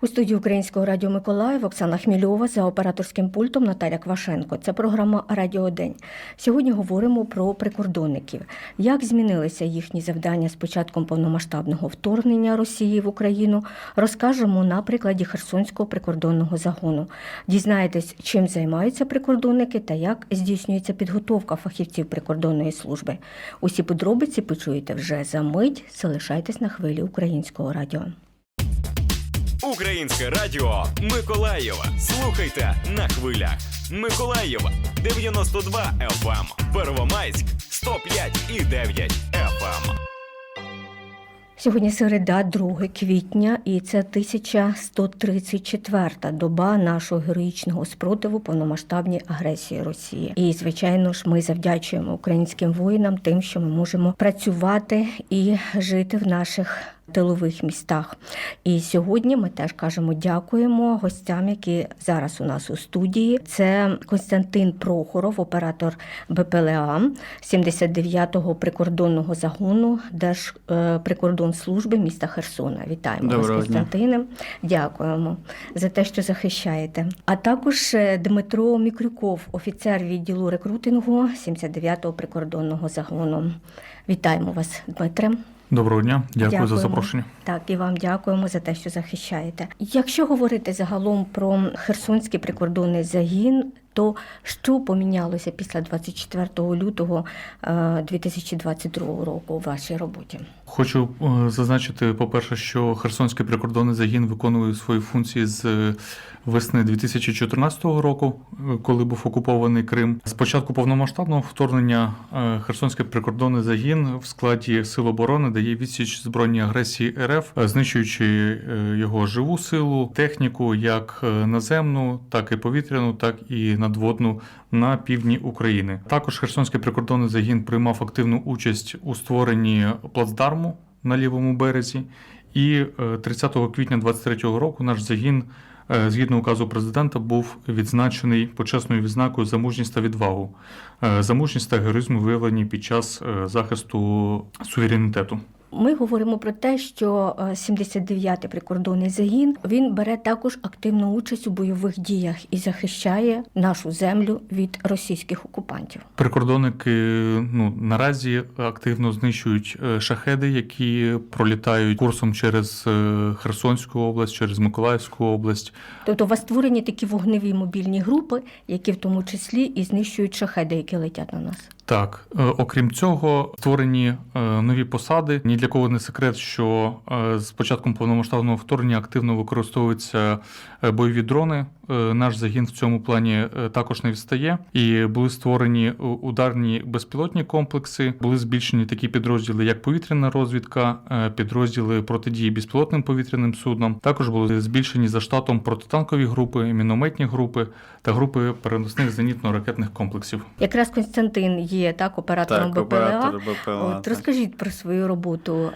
У студії Українського радіо Миколаїв Оксана Хмільова за операторським пультом Наталя Квашенко. Це програма Радіо День. Сьогодні говоримо про прикордонників. Як змінилися їхні завдання з початком повномасштабного вторгнення Росії в Україну, розкажемо на прикладі Херсонського прикордонного загону. Дізнаєтесь, чим займаються прикордонники та як здійснюється підготовка фахівців прикордонної служби. Усі подробиці почуєте вже за мить. Залишайтесь на хвилі українського радіо. Українське радіо Миколаєва. Слухайте на хвилях. Миколаєва 92 FM. Первомайськ 105 і 9 FM. Сьогодні середа, 2 квітня, і це 1134 доба нашого героїчного спротиву повномасштабній агресії Росії. І звичайно ж, ми завдячуємо українським воїнам тим, що ми можемо працювати і жити в наших. Тилових містах. І сьогодні ми теж кажемо дякуємо гостям, які зараз у нас у студії. Це Константин Прохоров, оператор БПЛА 79-го прикордонного загону Держприкордонслужби міста Херсона. Вітаємо Доброго вас. Константине. Дякуємо за те, що захищаєте. А також е, Дмитро Мікрюков, офіцер відділу рекрутингу 79-го прикордонного загону. Вітаємо вас, Дмитре. Доброго дня, дякую Дякуємо. за запрошення. Так, і вам дякуємо за те, що захищаєте. Якщо говорити загалом про Херсонський прикордонний загін, то що помінялося після 24 лютого е, 2022 року у вашій роботі? Хочу е, зазначити, по-перше, що Херсонський прикордонний загін виконує свої функції з е, весни 2014 року, е, коли був окупований Крим. З початку повномасштабного вторгнення е, Херсонський прикордонний загін в складі сил оборони дає відсіч збройній агресії РФ, е, знищуючи е, його живу силу, техніку, як е, наземну, так і повітряну, так і надводну на півдні України. Також Херсонський прикордонний загін приймав активну участь у створенні плацдарму на лівому березі. І е, 30 квітня 2023 року наш загін, згідно указу президента, був відзначений почесною відзнакою за мужність та відвагу, за мужність та героїзм виявлені під час захисту суверенітету. Ми говоримо про те, що е, 79-й прикордонний загін він бере також активну участь у бойових діях і захищає нашу землю від російських окупантів. Прикордонники ну наразі активно знищують е, шахеди, які пролітають курсом через е, Херсонську область, через Миколаївську область. Тобто у вас створені такі вогневі мобільні групи, які в тому числі і знищують шахеди, які летять на нас. Так, е, окрім цього, створені е, нові посади. Ні для кого не секрет, що е, з початком повномасштабного вторгнення активно використовуються бойові дрони. Наш загін в цьому плані також не відстає. І були створені ударні безпілотні комплекси. Були збільшені такі підрозділи, як повітряна розвідка, підрозділи протидії безпілотним повітряним суднам. Також були збільшені за штатом протитанкові групи, мінометні групи та групи переносних зенітно-ракетних комплексів. Якраз Константин є так оператором Так, БПЛА. оператор БПЛА. От так. розкажіть про свою роботу.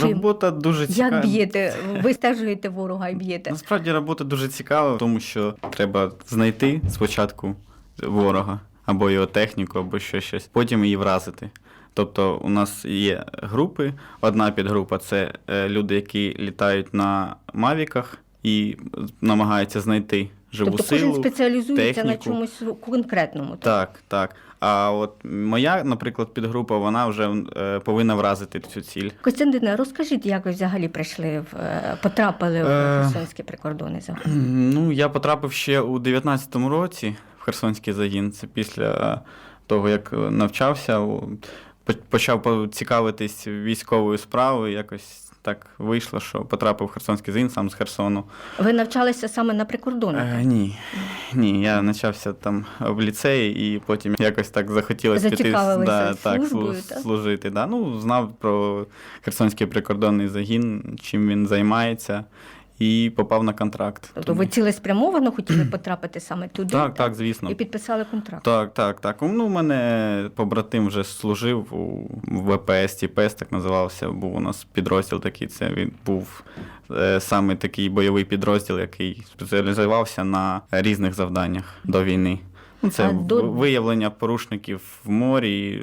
чим- Робота дуже цікава. Як б'єте? Ви стежуєте ворога і б'єте? Насправді робота дуже цікава, тому що треба знайти спочатку ворога, або його техніку, або що щось, потім її вразити. Тобто у нас є групи. Одна підгрупа це е, люди, які літають на мавіках і намагаються знайти живу Тобто силу. кожен спеціалізується на чомусь конкретному. Так, так. А от моя, наприклад, підгрупа, вона вже е, повинна вразити цю ціль. Костянтине, розкажіть, як ви взагалі прийшли в е, потрапили в Е, Херсонський прикордонний загон? Ну, я потрапив ще у 19-му році в Херсонський загін. Це після того, як навчався, почав по- цікавитись військовою справою. Якось так вийшло, що потрапив в Херсонський загін сам з Херсону. Ви навчалися саме на прикордонах? Е, ні. Ні, я навчався там в ліцеї і потім якось так захотілося піти да, так, службою, слу- так? служити. Да. Ну, знав про Херсонський прикордонний загін, чим він займається, і попав на контракт. Тобто Тому- ви цілеспрямовано хотіли потрапити саме туди? Так, так, звісно. І підписали контракт. Так, так, так. Ну, у мене побратим вже служив у ВПС, ТПС, так називався. Був у нас підрозділ такий. Це він був е, саме такий бойовий підрозділ, який спеціалізувався на різних завданнях до війни. Ну, це А до- виявлення порушників в морі,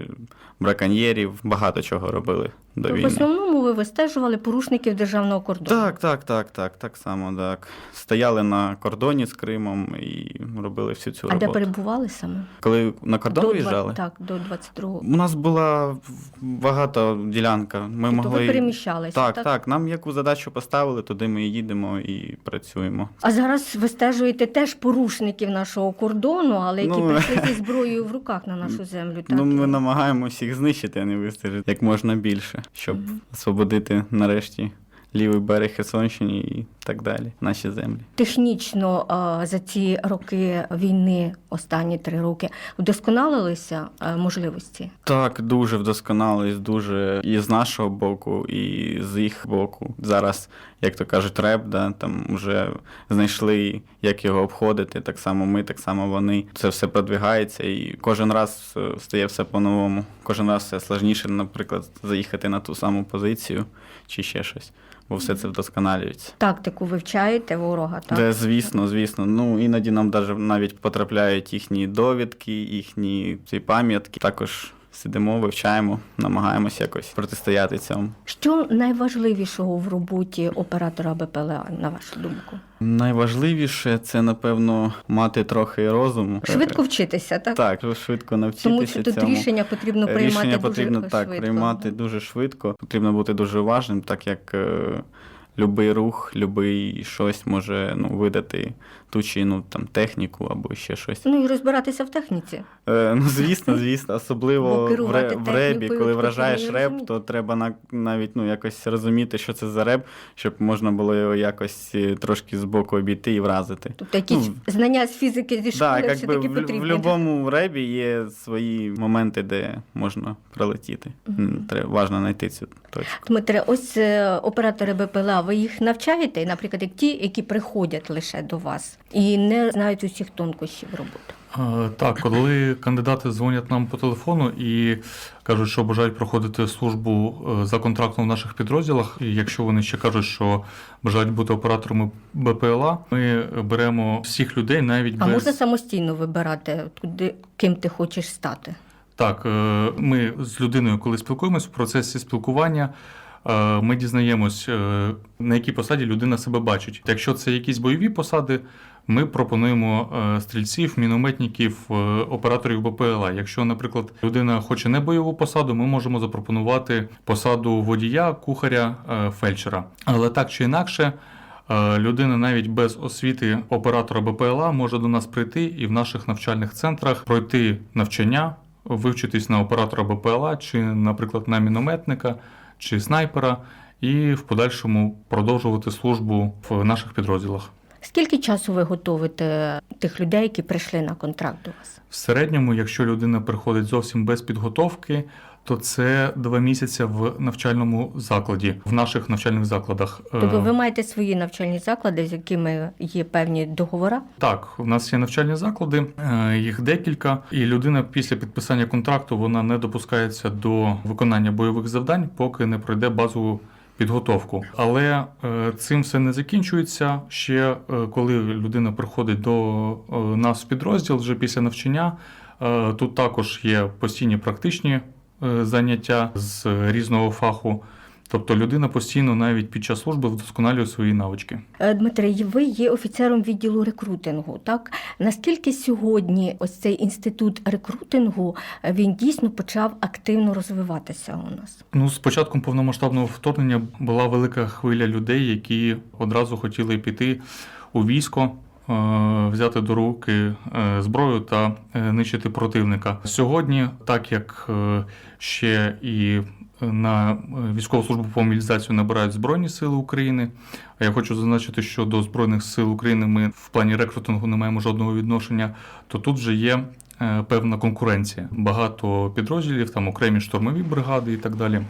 браконьєрів, багато чого робили до В основному ви вистежували порушників державного кордону. Так, так, так, так, так само, так. Стояли на кордоні з Кримом і робили всю цю А де перебували саме? Коли на кордон До виїжджали? Так, до 22-го. У нас була багато ділянка. Ми Тобто могли. ви переміщалися, так, так? так, Нам яку задачу поставили, туди ми їдемо і працюємо. А зараз ви стежуєте теж порушників нашого кордону, але які Ну, прийшли зі зброєю в руках на нашу землю. Так? Ну, ми намагаємося їх знищити, а не вистежити як можна більше, щоб освободити нарешті лівий берег Херсонщини і так далі, наші землі. Технічно за ці роки війни, останні три роки, вдосконалилися можливості. Так, дуже вдосконалились, дуже і з нашого боку, і з їх боку. Зараз, як то кажуть, реп, да, там вже знайшли, як його обходити. Так само ми, так само вони. Це все продвигається, і кожен раз е, стає все по-новому. Кожен раз все складніше, наприклад, заїхати на ту саму позицію чи ще щось, бо все це вдосконалюється. Тактику вивчаєте ворога, так? Де, звісно, звісно. Ну іноді нам даже навіть потрапляють їхні довідки, їхні ці пам'ятки. Також сидимо, вивчаємо, намагаємось якось протистояти цьому. Що найважливішого в роботі оператора БПЛА, на вашу думку? Найважливіше це, напевно, мати трохи розуму. Швидко вчитися, так? Так, швидко навчитися Тому що тут цьому. рішення потрібно приймати Рішення дуже потрібно швидко. так приймати дуже швидко. Потрібно бути дуже уважним, так як е, любий рух, любий щось може ну, видати ту чи іншу там техніку або ще щось. Ну і розбиратися в техніці. Е, ну, звісно, звісно, особливо в, ре, в ребі, коли вражаєш реп, то треба на, навіть ну, якось розуміти, що це за реп, щоб можна було його якось е, трошки збоку обійти і вразити. Тобто якісь Ну, знання з фізики зі школи Так, все-таки якби в, потрібні. в будь-якому ребі є свої моменти, де можна пролетіти. Мгм. Треба важно знайти цю точку. Дмитре, ось е, оператори БПЛА, ви їх навчаєте, наприклад, як ті, які приходять лише до вас і не знають усіх тонкощів роботи. Так, коли кандидати дзвонять нам по телефону і кажуть, що бажають проходити службу е, за контрактом в наших підрозділах, і якщо вони ще кажуть, що бажають бути операторами БПЛА, ми беремо всіх людей навіть А без можна самостійно вибирати, куди, ким ти хочеш стати? Так, е, ми з людиною, коли спілкуємось в процесі спілкування, ми дізнаємось, е, на якій посаді людина себе бачить. Якщо це якісь бойові посади, ми пропонуємо е, стрільців, мінометників, е, операторів БПЛА. Якщо, наприклад, людина хоче не бойову посаду, ми можемо запропонувати посаду водія, кухаря, е, фельдшера. Але так чи інакше. Е, Людина навіть без освіти оператора БПЛА може до нас прийти і в наших навчальних центрах пройти навчання, вивчитись на оператора БПЛА, чи, наприклад, на мінометника, чи снайпера, і в подальшому продовжувати службу в наших підрозділах. Скільки часу ви готовите тих людей, які прийшли на контракт до вас? В середньому, якщо людина приходить зовсім без підготовки, то це два місяці в навчальному закладі, в наших навчальних закладах. Е, Тобто ви маєте свої навчальні заклади, з якими є певні договори? Так, у нас є навчальні заклади, е, їх декілька, і людина після підписання контракту вона не допускається до виконання бойових завдань, поки не пройде базову підготовку. Але е, цим все не закінчується. Ще е, коли людина приходить до е, нас в підрозділ вже після навчання, е, тут також є постійні практичні заняття з різного фаху. Тобто людина постійно навіть під час служби вдосконалює свої навички. Е, Дмитре, ви є офіцером відділу рекрутингу. Так наскільки сьогодні ось цей інститут рекрутингу е, він дійсно почав активно розвиватися у нас? Ну, з початком повномасштабного вторгнення була велика хвиля людей, які одразу хотіли піти у військо, е, взяти до руки е, зброю та е, нищити противника. Сьогодні, так як е, ще і на е, військову службу по мобілізацію набирають Збройні Сили України. Я хочу зазначити, що до Збройних сил України ми в плані рекрутингу не маємо жодного відношення, то тут вже є е, певна конкуренція. Багато підрозділів, там окремі штурмові бригади і так далі.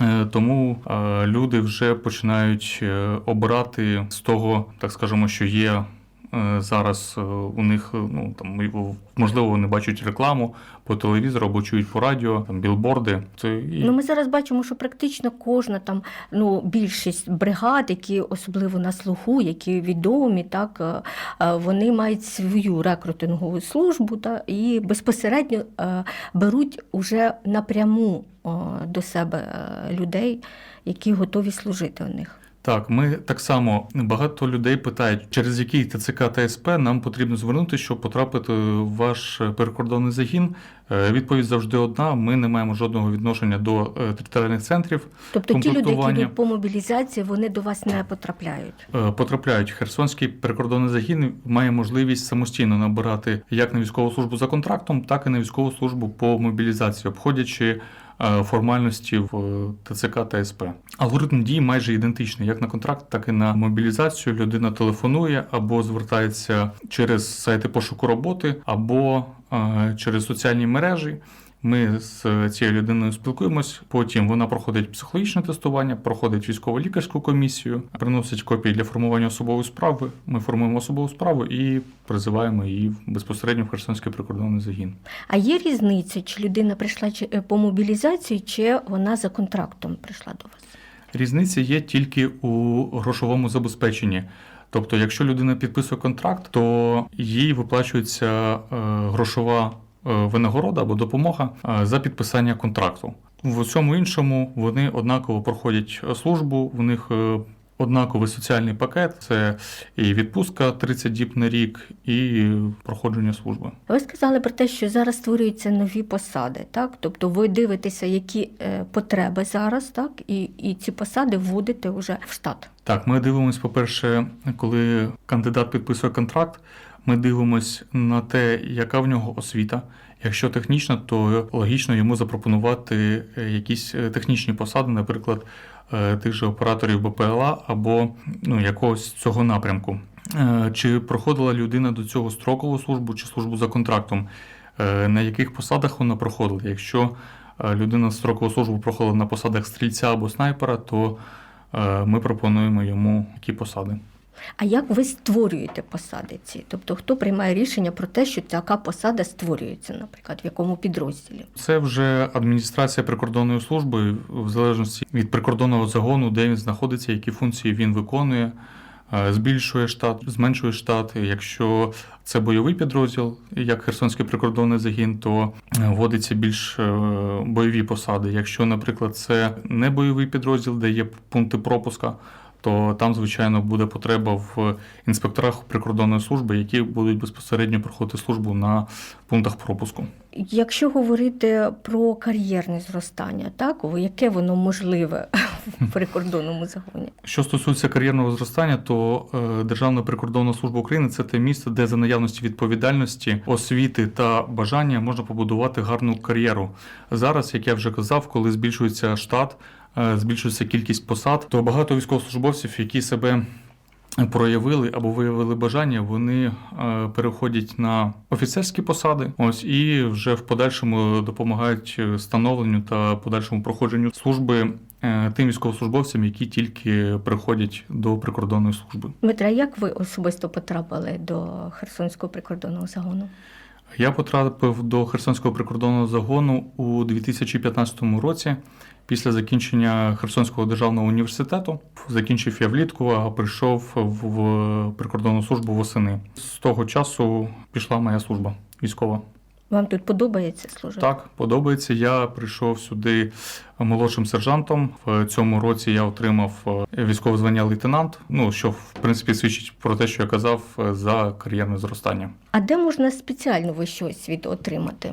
Е, Тому е, люди вже починають е, обирати з того, так скажемо, що є е, зараз е, у них е, ну там можливо вони бачать рекламу по телевізору або чують по радіо, там білборди. Це і Ну, ми зараз бачимо, що практично кожна там ну більшість бригад, які особливо на слуху, які відомі, так е, е, вони мають свою рекрутингову службу, та і безпосередньо е, беруть уже напряму е, до себе е, людей, які готові служити у них. Так, ми так само багато людей питають, через який ТЦК та СП нам потрібно звернути, щоб потрапити в ваш прикордонний загін. Е, Відповідь завжди одна: ми не маємо жодного відношення до е, територіальних центрів. Тобто ті люди, які йдуть по мобілізації, вони до вас не потрапляють. Е, Потрапляють Херсонський прикордонний загін має можливість самостійно набирати як на військову службу за контрактом, так і на військову службу по мобілізації, обходячи формальності в е, ТЦК та СП. Алгоритм дій майже ідентичний як на контракт, так і на мобілізацію. Людина телефонує або звертається через сайти пошуку роботи, або е, через соціальні мережі. Ми з цією людиною спілкуємось. Потім вона проходить психологічне тестування, проходить військово-лікарську комісію, приносить копії для формування особової справи. Ми формуємо особову справу і призиваємо її безпосередньо в Херсонський прикордонний загін. А є різниця, чи людина прийшла чи- е, по мобілізації, чи вона за контрактом прийшла до вас? Різниця є тільки у грошовому забезпеченні. Тобто, якщо людина підписує контракт, то їй виплачується е, грошова е, винагорода або допомога е, за підписання контракту. В усьому іншому вони однаково проходять службу, в них е, однаковий соціальний пакет це і відпустка 30 діб на рік, і проходження служби. Ви сказали про те, що зараз створюються нові посади, так? Тобто ви дивитеся, які е, потреби зараз, так, і, і ці посади вводите вже в штат. Так, ми дивимось, по-перше, коли кандидат підписує контракт, ми дивимось на те, яка в нього освіта. Якщо технічна, то логічно йому запропонувати е, якісь е, технічні посади, наприклад, е, тих же операторів БПЛА або ну, якогось цього напрямку. Чи проходила людина до цього строкову службу чи службу за контрактом? На яких посадах вона проходила? Якщо людина строкову службу проходила на посадах стрільця або снайпера, то ми пропонуємо йому які посади. А як ви створюєте посади ці? Тобто хто приймає рішення про те, що така посада створюється, наприклад, в якому підрозділі? Це вже адміністрація прикордонної служби, в залежності від прикордонного загону, де він знаходиться, які функції він виконує, е, збільшує штат, зменшує штат. Якщо це бойовий підрозділ, як Херсонський прикордонний загін, то е, вводиться більш е, бойові посади. Якщо, наприклад, це не бойовий підрозділ, де є пункти пропуска. То там, звичайно, буде потреба в інспекторах прикордонної служби, які будуть безпосередньо проходити службу на пунктах пропуску. Якщо говорити про кар'єрне зростання, так яке воно можливе в прикордонному загоні? Що стосується кар'єрного зростання, то е, Державна прикордонна служба України це те місце, де за наявності відповідальності, освіти та бажання можна побудувати гарну кар'єру. Зараз, як я вже казав, коли збільшується штат, збільшується кількість посад, то багато військовослужбовців, які себе проявили або виявили бажання, вони е, переходять на офіцерські посади. Ось і вже в подальшому допомагають е, становленню та подальшому проходженню служби е, тим військовослужбовцям, які тільки приходять до прикордонної служби. Дмитра, як ви особисто потрапили до Херсонського прикордонного загону? Я потрапив до Херсонського прикордонного загону у 2015 році. Після закінчення Херсонського державного університету закінчив я влітку, а прийшов в прикордонну службу восени. З того часу пішла моя служба військова. Вам тут подобається служити? Так, подобається. Я прийшов сюди молодшим сержантом. В цьому році я отримав е, військове звання лейтенант. Ну що в принципі свідчить про те, що я казав е, за кар'єрне зростання. А де можна спеціальну вищу освіту отримати,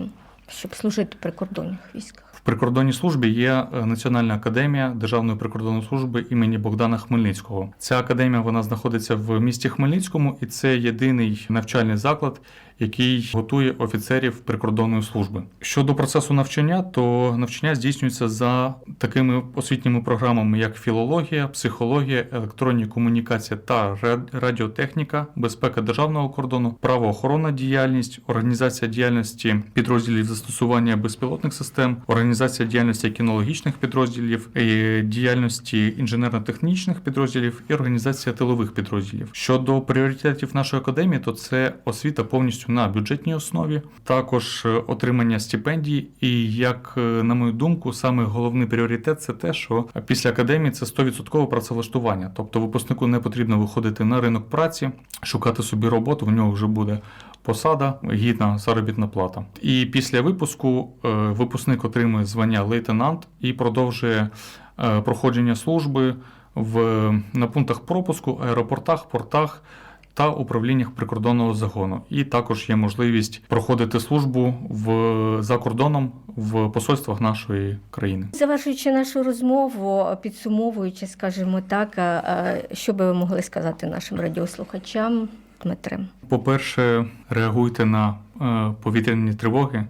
щоб служити в прикордонних військах? Прикордонній службі є е, Національна академія Державної прикордонної служби імені Богдана Хмельницького. Ця академія вона знаходиться в місті Хмельницькому, і це єдиний навчальний заклад, який готує офіцерів прикордонної служби. Щодо процесу навчання, то навчання здійснюється за такими освітніми програмами, як філологія, психологія, електронні комунікації та ра- радіотехніка, безпека державного кордону, правоохоронна діяльність, організація діяльності підрозділів застосування безпілотних систем, організація організація діяльності кінологічних підрозділів, е, діяльності інженерно-технічних підрозділів і організація тилових підрозділів. Щодо пріоритетів нашої академії, то це освіта повністю на бюджетній основі, також е, отримання стипендій. І як е, на мою думку, саме головний пріоритет це те, що після академії це 100% працевлаштування. Тобто випускнику не потрібно виходити на ринок праці, шукати собі роботу. В нього вже буде посада, гідна заробітна плата. І після випуску е, випускник отримує звання лейтенант і продовжує проходження служби в, на пунктах пропуску, аеропортах, портах. Та управліннях прикордонного загону, і також є можливість проходити службу в за кордоном в посольствах нашої країни. Завершуючи нашу розмову, підсумовуючи, скажімо так, е, е, що би ви могли сказати нашим радіослухачам, Дмитре? По-перше, реагуйте на е, повітряні тривоги,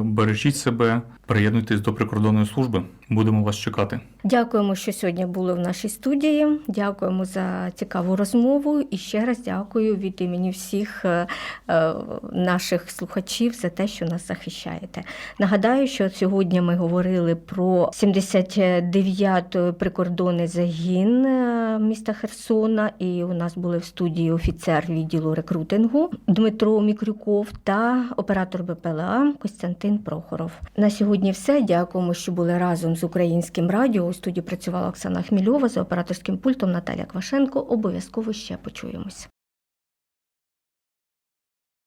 бережіть себе, приєднуйтесь до прикордонної служби. Будемо вас чекати. Дякуємо, що сьогодні були в нашій студії. Дякуємо за цікаву розмову і ще раз дякую від імені всіх е, е, наших слухачів за те, що нас захищаєте. Нагадаю, що сьогодні ми говорили про 79-й прикордонний загін е, міста Херсона, і у нас були в студії офіцер відділу рекрутингу Дмитро Мікрюков та оператор БПЛА Костянтин Прохоров. На сьогодні все. Дякуємо, що були разом з українським радіо. Студії працювала Оксана Хмільова за операторським пультом Наталя Квашенко. Обов'язково ще почуємось.